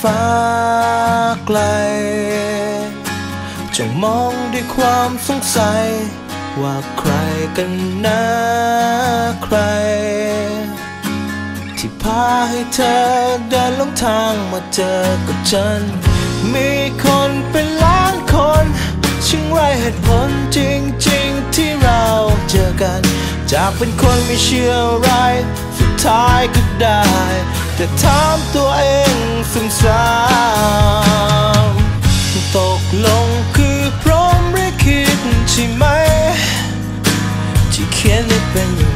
ฟ้าไกล จงมองด้วยความสงสัย ว่าใครกันนะใคร ที่พาให้เธอเดินลงทางมาเจอกับฉัน มีคนเป็นล้านคนช่างไรเหตุผลจริงๆ ที่เราเจอกัน จากเป็นคนไม่เชื่อไร ท้ายก็ได้ แต่ถามตัวเองซ้ำๆตกลงคือพร้อมหรือคิดใช่ไหม ที่เขียนได้เป็นอย่าง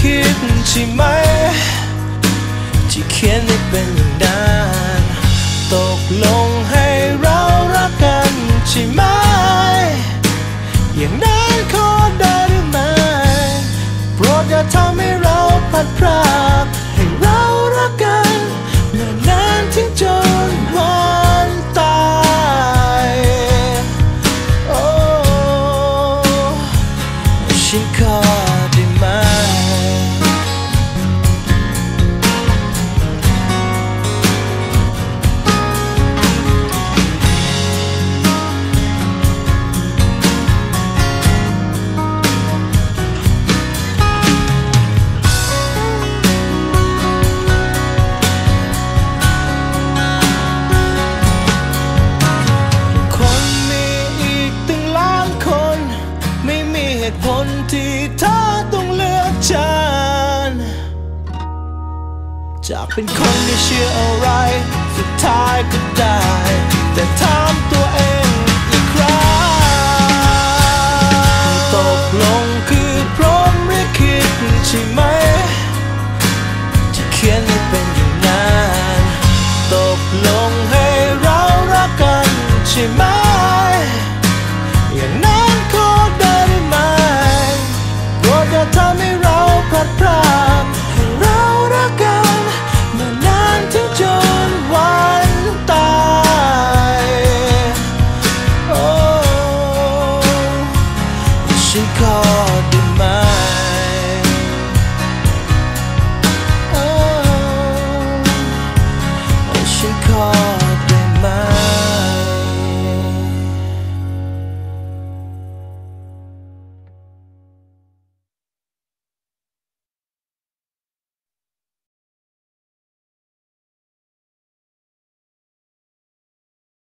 คิดใช่ไหม ที่เขียนได้เป็นอย่างนั้นตกลงให้เรารักกันใช่ไหม อย่างนั้นขอได้หรือไม่โปรดอย่าทำให้เราพัดพราก ตุผลที่เธอต้องเลือกฉัน จากเป็นคนที่เชื่ออะไร สุดท้ายก็ได้ แต่ถามตัวเองอีกครั้ง